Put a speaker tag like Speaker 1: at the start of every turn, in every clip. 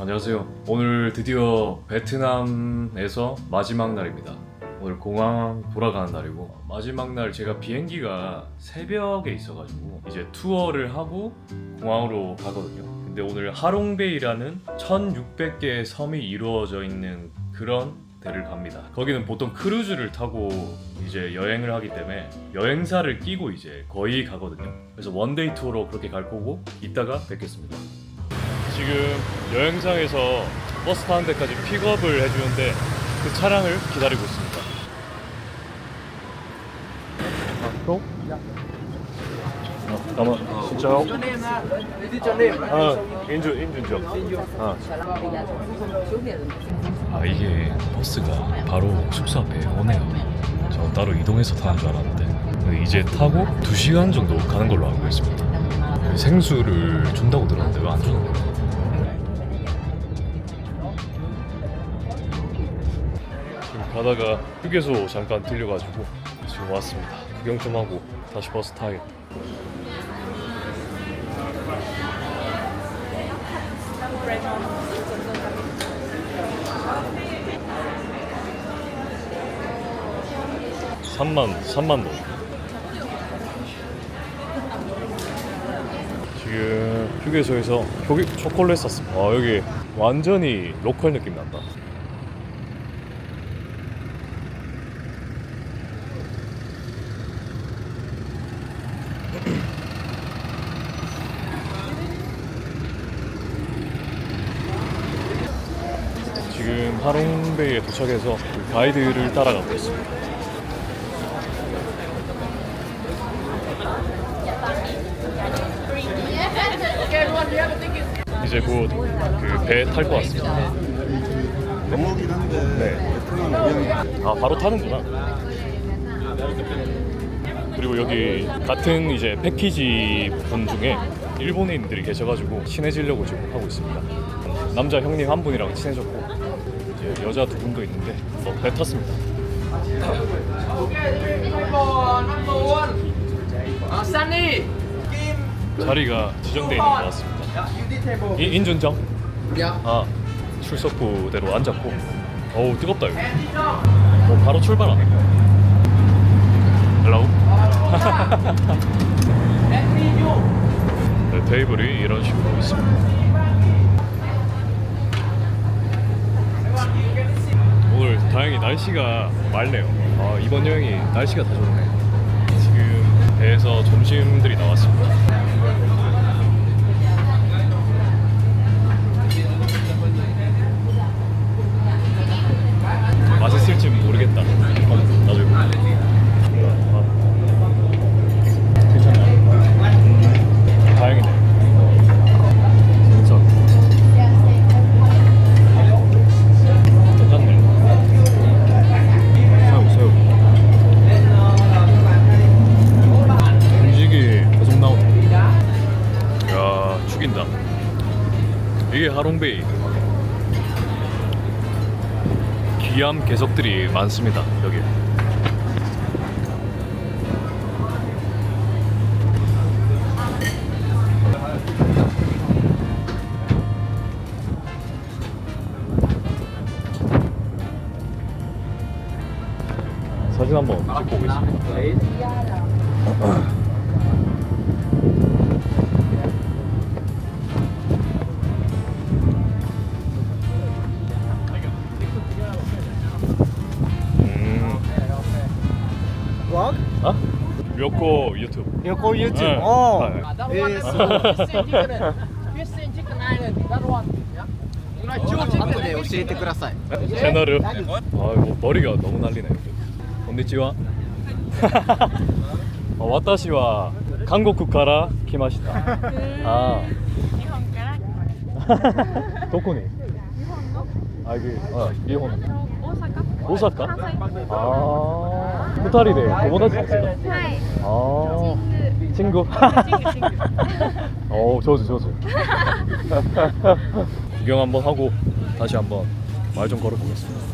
Speaker 1: 안녕하세요. 오늘 드디어 베트남에서 마지막 날입니다. 오늘 공항 돌아가는 날이고 마지막 날 제가 비행기가 새벽에 있어가지고 이제 투어를 하고 공항으로 가거든요. 근데 오늘 하롱베이라는 1,600개의 섬이 이루어져 있는 그런 데를 갑니다. 거기는 보통 크루즈를 타고 이제 여행을 하기 때문에 여행사를 끼고 이제 거의 가거든요. 그래서 원데이 투어로 그렇게 갈 거고 이따가 뵙겠습니다. 지금 여행사에서 버스 타는 데까지 픽업을 해주는데 그 차량을 기다리고 있습니다. 아, 또? 어, 잠깐만, 진짜요? 아, 인준, 인준죠. 아, 아 이게 버스가 바로 숙소 앞에 오네요. 저 따로 이동해서 타는 줄 알았는데 이제 타고 2시간 정도 가는 걸로 알고 있습니다. 생수를 준다고 들었는데 왜 안 주는 거예 가다가 휴게소 잠깐 들려가지고 지금 왔습니다. 구경 좀 하고 다시 버스 타야겠다. 삼만삼만 원. 지금 휴게소에서 초콜릿 샀습니다. 아, 여기 완전히 로컬 느낌 난다. 지금 하롱베이에 도착해서 그 가이드를 따라가고 있습니다. 이제 곧 그 배 탈 것 같습니다. 네. 아 바로 타는구나. 그리고 여기 같은 이제 패키지 분 중에 일본인들이 계셔가지고 친해지려고 지금 하고 있습니다. 남자 형님 한 분이랑 친해졌고 여자 두 분도 있는데 어, 배 탔습니다.
Speaker 2: Uh, Sunny.
Speaker 1: 자리가 지정돼 있는 것 같습니다. 이, 인준정. 아 출석부대로 앉았고 어우 뜨겁다 여기. 어, 바로 출발하네. 헬로. 네, 테이블이 이런 식으로 있습니다. 오늘 다행히 날씨가 맑네요. 아, 이번 여행이 날씨가 다 좋네. 지금 배에서 점심들이 나왔습니다. 많습니다 료코 유튜브
Speaker 3: Yoko YouTube.
Speaker 1: 네.
Speaker 3: Oh,
Speaker 1: 네.
Speaker 2: That
Speaker 3: Yes.
Speaker 2: one. Fish and chicken. Fish and chicken island. That one. Yeah. Like two chicken.
Speaker 3: 後で教えてください。
Speaker 1: 채널을 아 이거 머리가 너무 난리네 건니치와 어, 와타시와 한국から来ましたあ
Speaker 4: 日本から来まし
Speaker 1: どこにあいあ日本
Speaker 4: た 大阪
Speaker 1: 大阪
Speaker 4: 関西
Speaker 1: ああ二人で友達ですか
Speaker 4: はい
Speaker 1: ああ
Speaker 4: チング
Speaker 1: 친구
Speaker 4: チングチング
Speaker 1: 오 좋지 좋지 구경 한번 하고 다시 한번 말 좀 걸어보겠습니다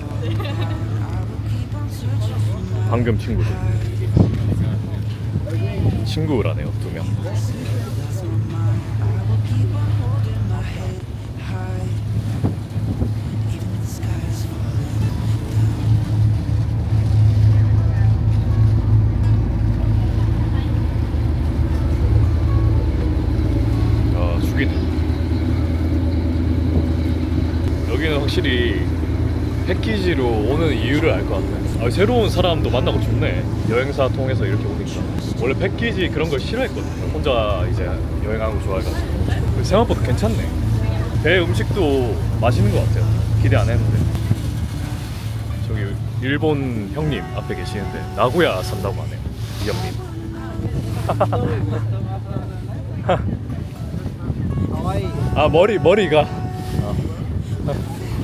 Speaker 1: 방금 친구들 친구라네요 두명 확실히 패키지로 오는 이유를 알 것 같아. 아, 새로운 사람도 만나고 좋네. 여행사 통해서 이렇게 오니까. 원래 패키지 그런 걸 싫어했거든요. 혼자 이제 여행하는 거 좋아해가지고. 생각보다 괜찮네. 배 음식도 맛있는 것 같아요. 기대 안 했는데. 저기 일본 형님 앞에 계시는데 나고야 산다고 하네요. 이 형님. 아 머리 머리가.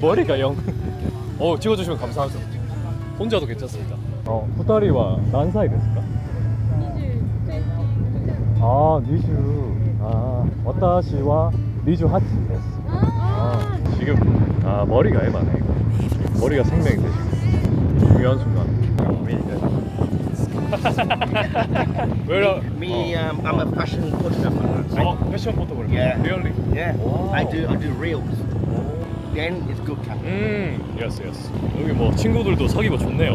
Speaker 1: 머리가 영. 어 찍어주시면 감사하죠. 혼자도 괜찮습니다. 어 후다리와 난사이 됐을까? 아 니주. 아 와타시와 니주 하치 됐어. 아, 아, 아 지금 아 머리가 애만해 이거. 머리가 생명인데 지금 중요한 순간. 왜요?
Speaker 5: Me, 어. um, I'm a fashion photographer.
Speaker 1: 어, oh,
Speaker 5: fashion
Speaker 1: Really?
Speaker 5: Yeah. I do, I do reels. Then it's good camera.
Speaker 1: 음, yes, yes. 여기 뭐 친구들도 사귀고 좋네요.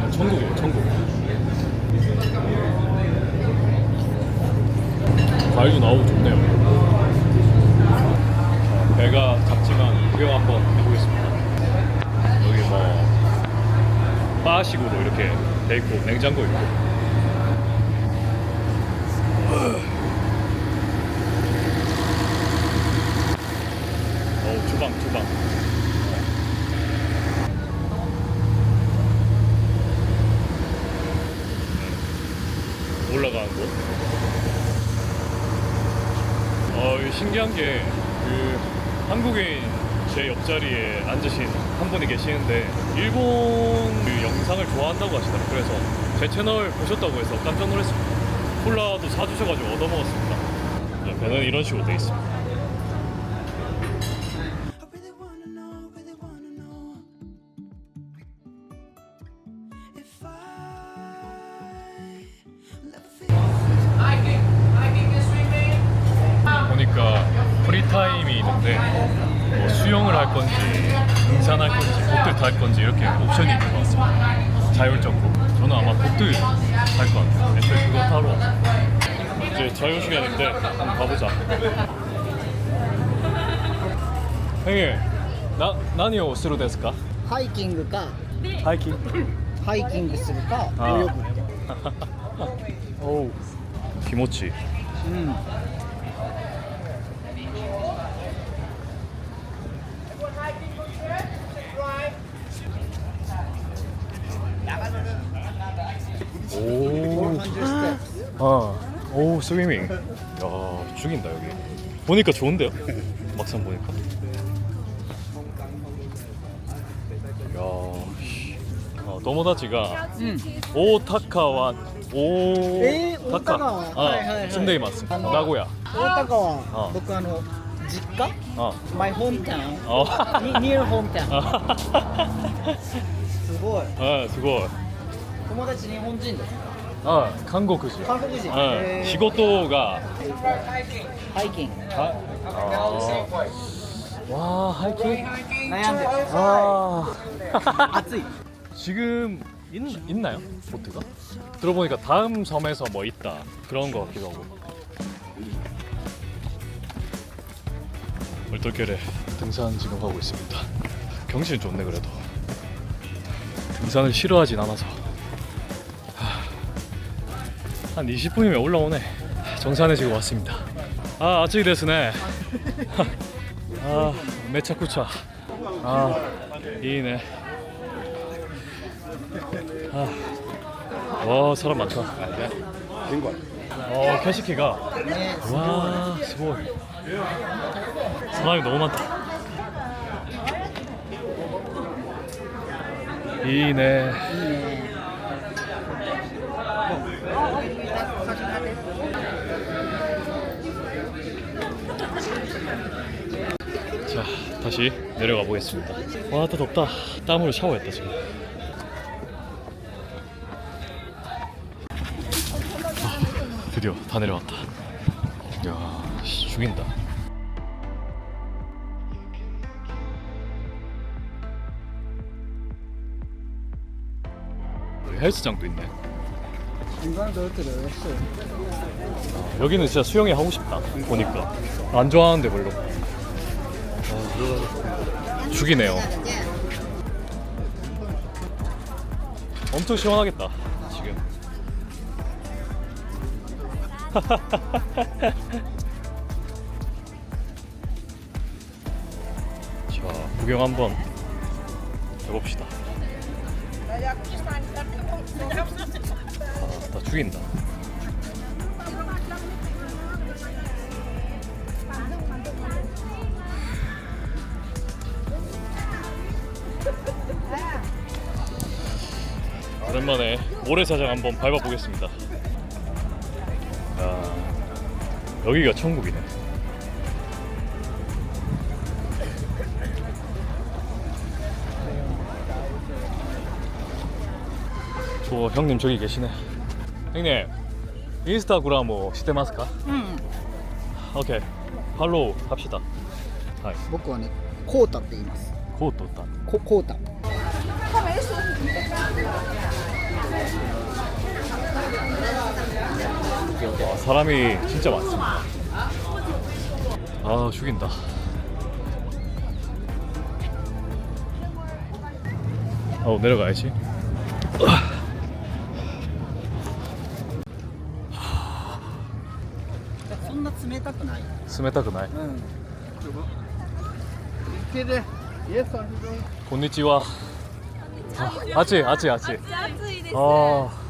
Speaker 1: 아, 천국이에요, 천국. 과일도 나오고 좋네요. 자, 배가 작지만 구경 한번 해보겠습니다. 여기 뭐 바식으로 이렇게 돼 있고 냉장고 있고. 어 주방 주방 음, 올라가는 곳. 어 신기한 게 그 한국인 제 옆자리에 앉으신 한 분이 계시는데 일본 그 영상을 좋아한다고 하시더라고요. 그래서 제 채널 보셨다고 해서 깜짝 놀랐습니다. 콜라도 사주셔가지고 얻어먹었습니다. 네, 배는 이런 식으로 돼 있습니다. 것 같아요 애초에 그거 타러 왔어요 이제 자유 시간인데 한번 가보자 형님 나,何をするですか?
Speaker 3: ハイキングか
Speaker 1: ハイキング
Speaker 3: ハイキングするか
Speaker 1: あー
Speaker 3: 泳ぐって
Speaker 1: おう気
Speaker 3: 400
Speaker 1: 아, 오 스위밍. 야 죽인다 여기. 보니까 좋은데요? 막상 보니까. 야, 씨. 어, 友達が大高
Speaker 3: えー
Speaker 1: 大高
Speaker 3: 大高はいはいはい
Speaker 1: 住んでいます。
Speaker 3: あの
Speaker 1: 名古屋。
Speaker 3: 大高は
Speaker 1: あ
Speaker 3: 僕あの実家
Speaker 1: あ、
Speaker 3: My hometown
Speaker 1: あ、
Speaker 3: near hometown
Speaker 1: あ、
Speaker 3: すごい
Speaker 1: あ、すごい。
Speaker 3: 友達日本人ですか
Speaker 1: あ、韓国人。
Speaker 3: 韓国人
Speaker 1: うん
Speaker 3: へー
Speaker 1: 仕事が。
Speaker 3: ハイキング
Speaker 1: ああ。わあ、ハイキング。
Speaker 3: 悩んでる
Speaker 1: 아.
Speaker 3: 暑い
Speaker 1: 지금 있, 있나요? 보트가? 들어보니까 다음 섬에서 뭐 있다 그런 거 같기도 하고 얼떨결에 등산 지금 하고 있습니다 경치는 좋네 그래도 등산을 싫어하진 않아서 하, 한 20분이면 올라오네. 정산에 지금 왔습니다. 아 아찌 데스네. 아 매차쿠차. 아 이네. 와 사람 많다. 어 캐시키가? ね와 스고 사람이 너무 많다. 이네. 자 다시 내려가 보겠습니다. 와, 또 덥다. 땀으로 샤워했다 지금. 아, 드디어 다 내려왔다. 야, 씨, 죽인다. 헬스장도 있네. 아, 여기는 진짜 수영이 하고 싶다. 보니까 안 좋아하는데 별로. 아, 죽이네요. 엄청 시원하겠다 지금. 자 구경 한번 해봅시다. 아, 나 죽인다. 오랜만에 모래사장 한번 밟아보겠습니다. 야, 여기가 천국이네. 저 형님 저기 계시네. 형님, 인스타그램 뭐 시대마스까?
Speaker 3: うん。
Speaker 1: 오케이, 팔로우 합시다. 하이,
Speaker 3: 僕はね、コータって言います。
Speaker 1: 그것도 다.
Speaker 3: ココータ。
Speaker 1: 와, 사람이 진짜 많습니다. 아 죽인다. 어 내려가야지.
Speaker 3: そんな冷たくない。
Speaker 1: 스메타그나이.
Speaker 3: うん。
Speaker 1: 곤니치와. 아치 아치 아치.
Speaker 4: 暑いです。
Speaker 1: 아,
Speaker 4: 暑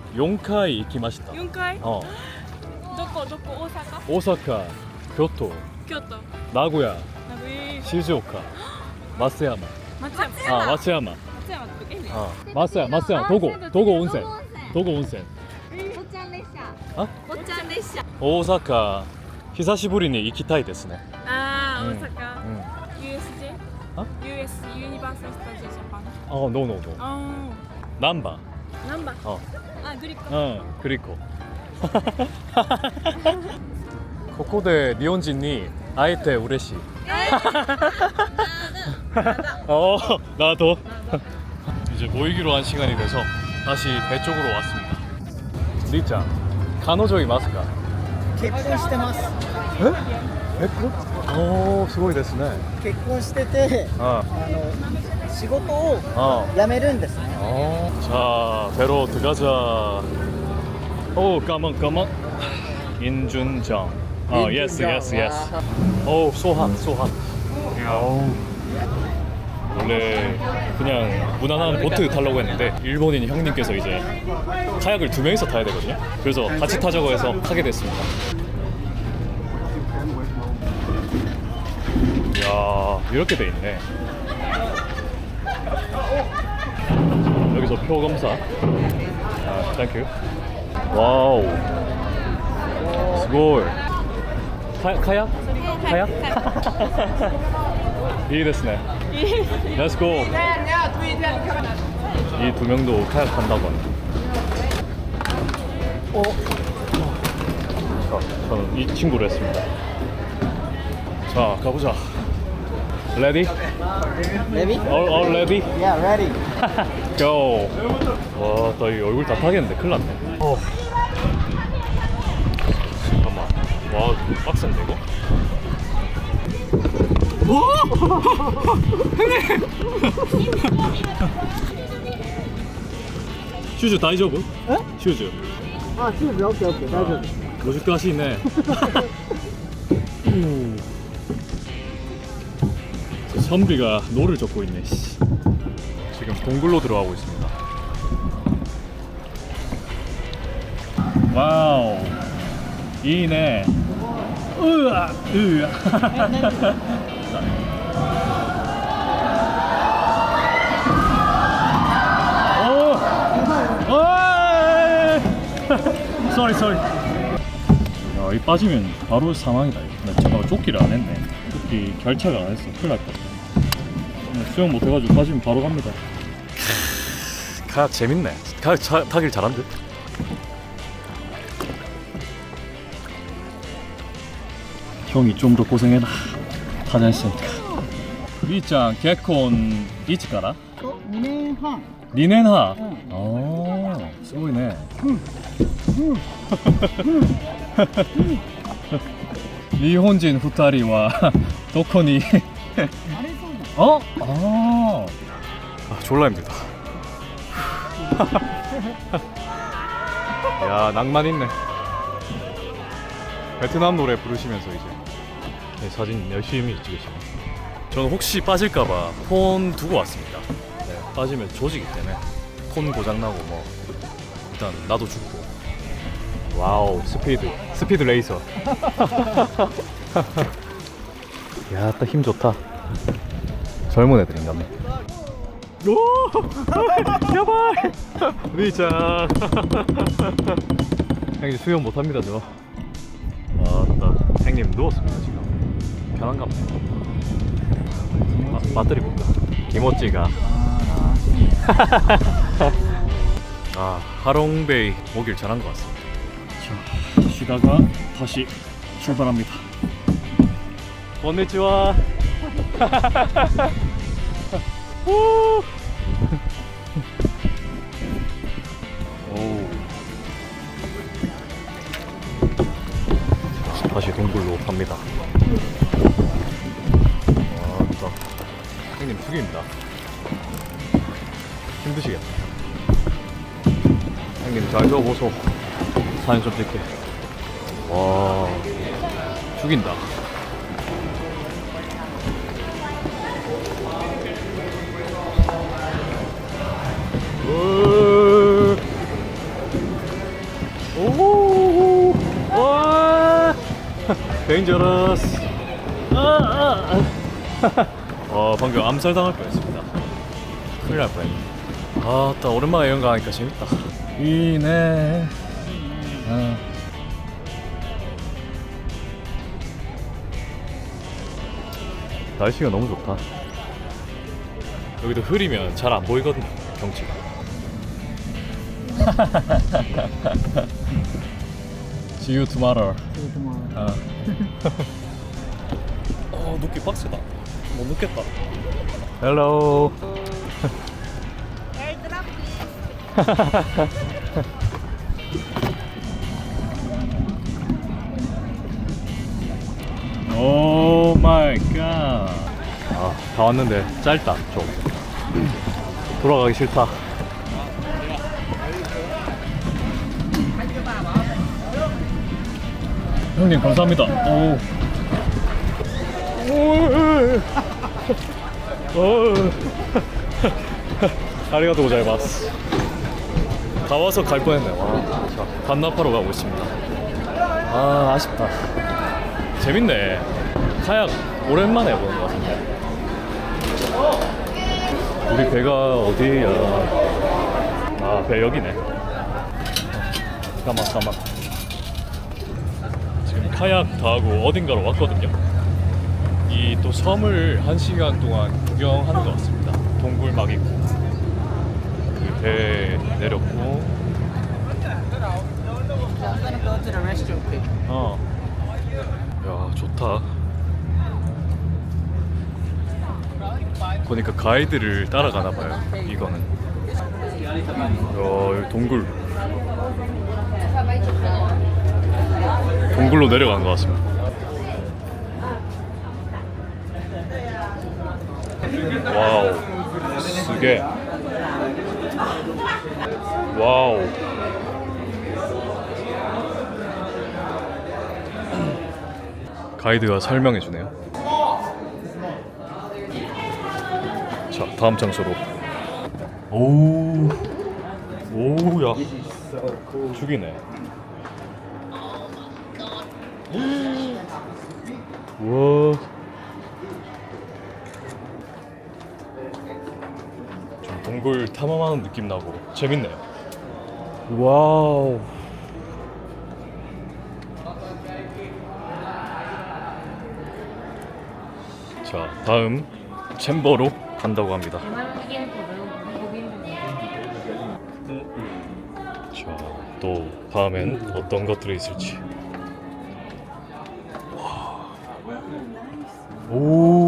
Speaker 1: 4回行きました.
Speaker 4: 四回？
Speaker 1: 어,
Speaker 4: どこどこ大阪？
Speaker 1: 大阪、京都、
Speaker 4: 京都。
Speaker 1: 名古屋、
Speaker 4: 名古屋。
Speaker 1: 静岡、松山。
Speaker 4: 松山。
Speaker 1: あ、松山。
Speaker 4: 松山ってえね。
Speaker 1: あ、松山、松山、どこ、どこ温泉。どこ温泉。
Speaker 4: おっちゃん列車。
Speaker 1: あ
Speaker 4: おっちゃん列車。
Speaker 1: 大阪、久しぶりに行きたいですね。
Speaker 4: ああ、
Speaker 1: うん
Speaker 4: 大阪。
Speaker 1: うん。
Speaker 4: USJ？
Speaker 1: あ
Speaker 4: US ユニバーサル・スタジオ・ジャパン。
Speaker 1: あ、ノーノーノー。
Speaker 4: あ
Speaker 1: ナンバ
Speaker 4: あ。 ナンバー。
Speaker 1: ー。
Speaker 4: あ、グリコ。
Speaker 1: うん、うん、クリコ。ここで日本人に会えて嬉しい。 어, 나도. 이제 모이기로 한 시간이 돼서 다시 배 쪽으로 왔습니다. 리짱, 간호조이 마스카.
Speaker 3: 結婚してます。
Speaker 1: 에? 백구? 오, 수고이 됐네.
Speaker 3: 結婚してて、
Speaker 1: 어,
Speaker 3: あの 仕事を
Speaker 1: 어.
Speaker 3: 辞めるんですね。
Speaker 1: 어. 자, 배로 들어가자. 오, 까만 까만. 인준정. 어, 예스 예스 예스. 오, 소한 소한. 어우. 원래 그냥 무난한 보트 타려고 했는데 일본인 형님께서 이제 카약을 두 명이서 타야 되거든요. 그래서 같이 타자고 해서 타게 됐습니다. 이야, 이렇게 돼 있네. 여기서 표 검사. 아, 땡큐. 와우. 스골. 카, 카약? 카약? 이 됐네. Let's go. 이 두 명도 카약 탄다고. 어? 자, 저는 이 친구로 했습니다. 자, 가보자.
Speaker 3: Ready? Ready?
Speaker 1: All, all ready?
Speaker 3: Yeah, ready.
Speaker 1: Go. 와, 나 이 얼굴 다 타겠는데 큰일 났네. 어. 잠깐만. 와, 빡센데 이거? 오! 형님! 슈즈 다이저브? 슈즈.
Speaker 3: 아, 슈즈 오케이 오케이.
Speaker 1: 다이저브. 50가시네. 선비가 노를 젓고 있네. 씨. 지금 동굴로 들어가고 있습니다. 와우. 이네. 으아, 으아. 오! 오! 쏘리 쏘리. 야, 이 빠지면 바로 사망이다. 나 잠깐 조끼를 안 했네. 조끼 결착을 안 했어. 큰일 날 것. 수영 못 해가지고 빠지면 바로 갑니다. 카약 재밌네. 카약 차, 타길 잘한 듯. 형이 좀 더 고생해라. 타자 했으니까. 리짱 개콘 이치까라?
Speaker 3: 2年半
Speaker 1: 니넨하. 아, 쓰고이네. 일본인 후타리와 도코
Speaker 3: 어?
Speaker 1: 어. 아, 졸라 힘들다. 야, 낭만 있네. 베트남 노래 부르시면서 이제 네, 사진 열심히 찍으시네. 저는 혹시 빠질까봐 폰 두고 왔습니다. 네, 빠지면 조지기 때문에 폰 고장나고 뭐 일단 나도 죽고. 와우, 스피드. 스피드 레이서. 야, 또 힘 좋다. 젊은 애들인가네. 오! 야발! 리자! 형님 수영 못합니다 저. 아따 형님 누웠습니다 지금. 편한가 보네. 아, 배터리 볼까? 김호찌가. 아 하롱베이 오길 잘한 것 같습니다. 자 쉬다가 다시 출발합니다. 오. 다시 동굴로 갑니다. 아따. 형님 숙입니다. 힘드시겠다. 형님 잘 저어보소. 사진 좀 찍게. 와. 죽인다. 데인저러스. 아, 아, 아. 와, 방금 암살 당할 뻔했습니다. 큰일 날 뻔했네. 아, 딱 오랜만에 이런 거 하니까 재밌다. 이네. 아. 날씨가 너무 좋다. 여기도 흐리면 잘 안 보이거든요, 경치가. See you tomorrow.
Speaker 3: See you tomorrow.
Speaker 1: 아. 어, 눕기 빡세다. 못 눕겠다. Hello. 얘들아, 오 마이 갓. 아, 다 왔는데 짧다, 좀. 돌아가기 싫다. 형님 감사합니다. 오. 오. 아리가또 고자이마스. 다 와서 갈 뻔했네. 와. 자, 반납하러 가고 있습니다. 아, 아쉽다. 재밌네. 카약 오랜만에 보는 것 같은데. 우리 배가 어디야? 아, 배 여기네. 잠깐만, 잠깐만. 카약 다 하고 어딘가로 왔거든요. 이 또 섬을 한 시간 동안 구경하는 것 같습니다. 동굴 막 있고 그 배 내렸고. 어. 야 좋다. 보니까 가이드를 따라가나 봐요. 이거는. 야 동굴. 동굴로 내려간 것 같습니다. 와우. 쓰게. 와우. 가이드가 설명해 주네요. 다음 장소로. 오, 오야, 죽이네. 우와. 좀 동굴 탐험하는 느낌 나고 재밌네요. 와우. 자, 다음 챔버로 간다고 합니다. 자, 또 다음엔 어떤 것들이 있을지. 오.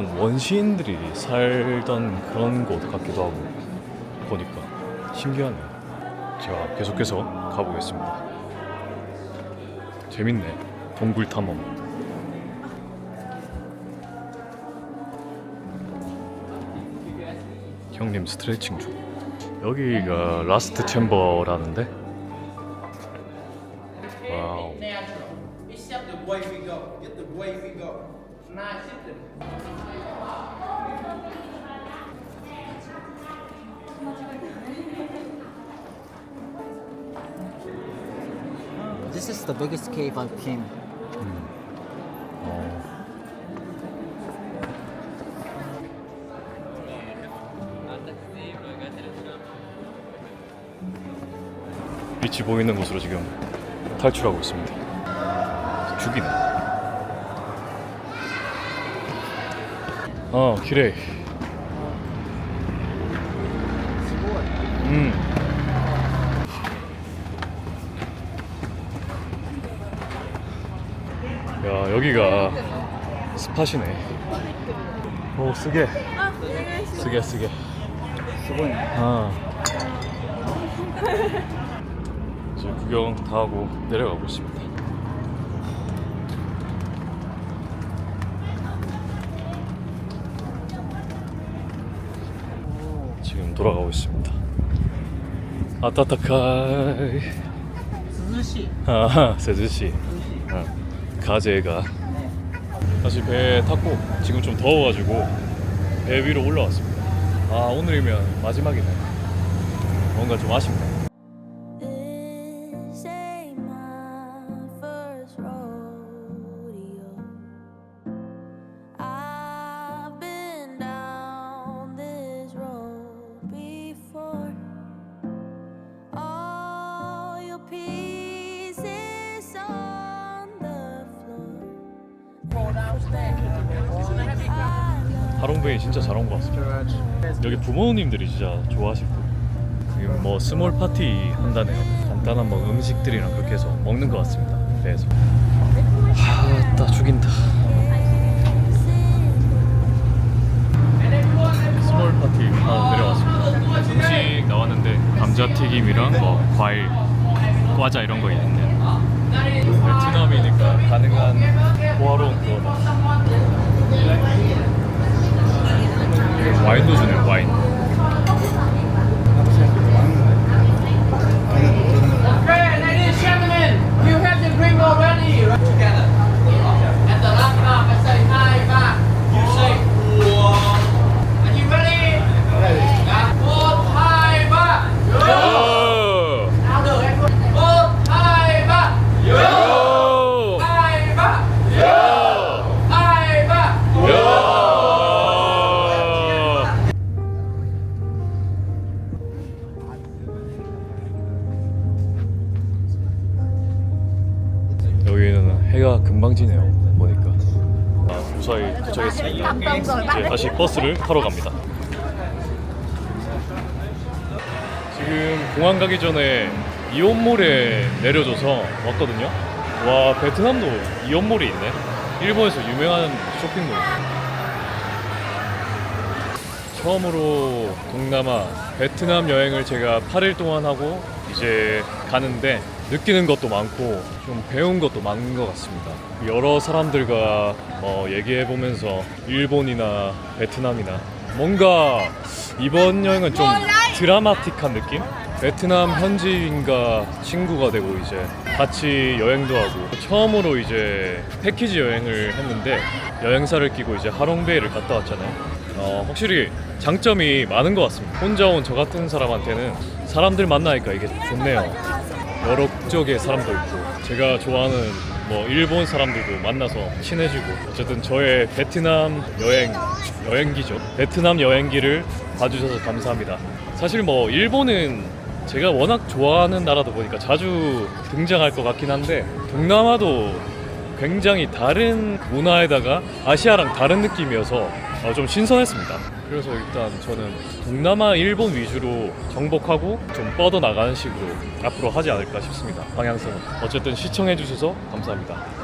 Speaker 1: 약간 원시인들이 살던 그런 곳 같기도 하고 보니까 신기하네요. 자, 계속해서 가보겠습니다. 재밌네. 동굴 탐험. 형님 스트레칭 중. 여기가 라스트 챔버라는데.
Speaker 3: Cave I've came.
Speaker 1: 어. 빛이 보이는 곳으로 지금 탈출하고 있습니다. 죽이네. 어, 기레이. 음. 야, 여기가 스팟이네. 오 쓰게. 쓰게 쓰게.
Speaker 3: 수고해.
Speaker 1: 아. 이제 구경 다 하고 내려가고 있습니다. 지금 돌아가고 있습니다. 아따타카이.
Speaker 3: 스즈시.
Speaker 1: 아, 세즈시. 가재가. 다시 배 탔고 지금 좀 더워가지고 배 위로 올라왔습니다. 아 오늘이면 마지막이네. 뭔가 좀 아쉽네. 여기 부모님들이 진짜 좋아하실 듯. 지금 뭐 스몰 파티 한다네요. 간단한 뭐 음식들이랑 그렇게 해서 먹는 것 같습니다. 배에서. 하따 죽인다. 스몰 파티 하나 내려왔습니다. 음식 나왔는데 감자튀김이랑 뭐 과일, 과자 이런 거 있는데 베트남이니까 가능한 호화로운 그거다. 와인도 주네 와인.
Speaker 2: Okay, ladies and gentlemen, you have the drink already. Right together.
Speaker 1: 해가 금방 지네요 보니까. 아, 무사히 도착했습니다. 이제 다시 버스를 타러 갑니다. 지금 공항 가기 전에 이온몰에 내려줘서 왔거든요. 와 베트남도 이온몰이 있네. 일본에서 유명한 쇼핑몰. 처음으로 동남아 베트남 여행을 제가 8일 동안 하고 이제 가는데 느끼는 것도 많고 좀 배운 것도 많은 것 같습니다. 여러 사람들과 뭐 얘기해 보면서 일본이나 베트남이나 뭔가 이번 여행은 좀 드라마틱한 느낌? 베트남 현지인과 친구가 되고 이제 같이 여행도 하고 처음으로 이제 패키지 여행을 했는데 여행사를 끼고 이제 하롱베이를 갔다 왔잖아요. 어, 확실히 장점이 많은 것 같습니다. 혼자 온 저 같은 사람한테는 사람들 만나니까 이게 좋네요. 여러 국적의 사람도 있고 제가 좋아하는 뭐 일본 사람들도 만나서 친해지고 어쨌든 저의 베트남 여행 여행기죠. 베트남 여행기를 봐주셔서 감사합니다. 사실 뭐 일본은 제가 워낙 좋아하는 나라다 보니까 자주 등장할 것 같긴 한데 동남아도 굉장히 다른 문화에다가 아시아랑 다른 느낌이어서 어, 좀 신선했습니다. 그래서 일단 저는 동남아, 일본 위주로 정복하고 좀 뻗어 나가는 식으로 앞으로 하지 않을까 싶습니다. 방향성은. 어쨌든 시청해주셔서 감사합니다.